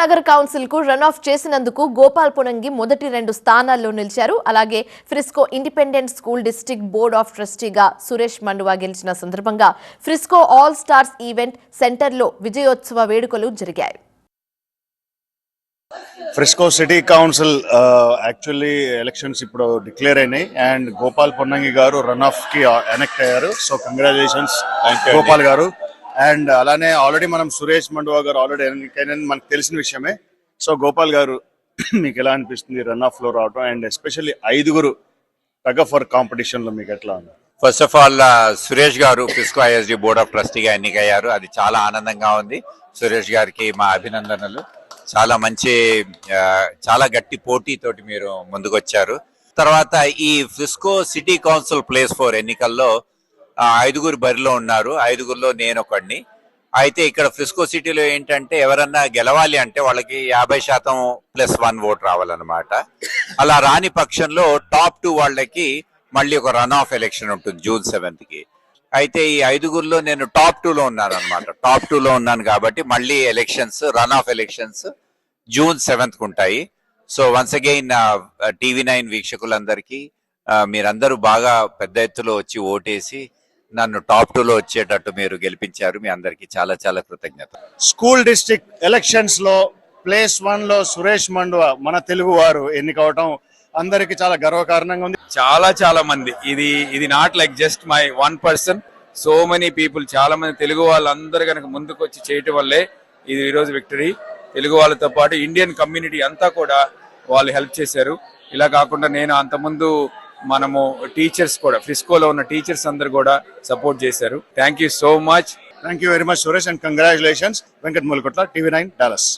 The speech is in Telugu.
నగర్ కౌన్సిల్కు రన్ ఆఫ్ చేసినందుకు గోపాల్ పునంగి మొదటి రెండు స్థానాల్లో నిలిచారు. అలాగే Frisco independent school district board of ట్రస్టీగా Suresh Manduva గెలిచిన సందర్భంగా ఫ్రిస్కో ఆల్ స్టార్స్ ఈవెంట్ సెంటర్లో విజయోత్సవ వేడుకలు జరిగాయి. Frisco city council actually elections ఇప్పుడు డిక్లేర్ అయినాయి. అండ్ గోపాల్ పొన్నంగి గారు రన్ ఆఫ్కి ఎనెక్ట్ అయ్యారు. సో కంగ్రాచులేషన్స్ గోపాల్ గారు. అండ్ అలానే ఆల్రెడీ మనం సురేష్ మండువా గారు ఆల్రెడీ ఎన్నికైనది మనకు తెలిసిన విషయమే. సో గోపాల్ గారు మీకు ఎలా అనిపిస్తుంది రన్ ఆఫ్లో రావడం అండ్ ఎస్పెషల్లీ ఐదుగురు టగ్ ఫర్ కాంపిటీషన్లో మీకు ఎట్లా ఉంది? ఫస్ట్ ఆఫ్ ఆల్ సురేష్ గారు ఫిస్కో ఐఎస్డి బోర్డ్ ఆఫ్ ట్రస్టీగా ఎన్నికయ్యారు. అది చాలా ఆనందంగా ఉంది. సురేష్ గారికి మా అభినందనలు. చాలా మంచి చాలా గట్టి పోటీతోటి మీరు ముందుకొచ్చారు. తర్వాత ఈ Frisco city council place four ఎన్నికల్లో ఐదుగురు బరిలో ఉన్నారు. ఐదుగురిలో నేను ఒకడిని అయితే ఇక్కడ ఫ్రిస్కో సిటీలో ఏంటంటే ఎవరన్నా గెలవాలి అంటే వాళ్ళకి యాభై శాతం ప్లస్ వన్ ఓట్ రావాలన్నమాట. అలా రాని పక్షంలో టాప్ టూ వాళ్ళకి మళ్ళీ ఒక రన్ ఆఫ్ ఎలక్షన్ ఉంటుంది జూన్ సెవెంత్కి అయితే ఈ ఐదుగురిలో నేను టాప్ టూ లో ఉన్నాను అనమాట టాప్ టూ లో ఉన్నాను కాబట్టి మళ్ళీ elections run off elections June సెవెంత్కు ఉంటాయి. So once again TV nine వీక్షకులందరికీ మీరందరూ బాగా పెద్ద ఎత్తులో వచ్చి ఓటేసి నన్ను టాప్ టూ లో వచ్చేటట్టు మీరు గెలిపించారు. మీ అందరికీ చాలా చాలా కృతజ్ఞత స్కూల్ డిస్ట్రిక్ట్ ఎలక్షన్స్లో ప్లేస్ వన్లో సురేష్ మండువా మన తెలుగు వారు ఎన్నికవటం అందరికి చాలా గర్వకారణంగా ఉంది. చాలా చాలా మంది. ఇది ఇది not like just my one person so many people చాలా మంది తెలుగు వాళ్ళందరూ కనుక ముందుకు వచ్చి చేయటం వల్లే ఇది ఈరోజు విక్టరీ తెలుగు వాళ్ళతో పాటు ఇండియన్ కమ్యూనిటీ అంతా కూడా వాళ్ళు హెల్ప్ చేశారు. ఇలా కాకుండా నేను అంతకుముందు మనము టీచర్స్ కూడా ఫ్రిస్కోలో ఉన్న టీచర్స్ అందరు కూడా సపోర్ట్ చేశారు. Thank you so much thank you very much Suresh and congratulations Venkat Mulakotla TV nine Dallas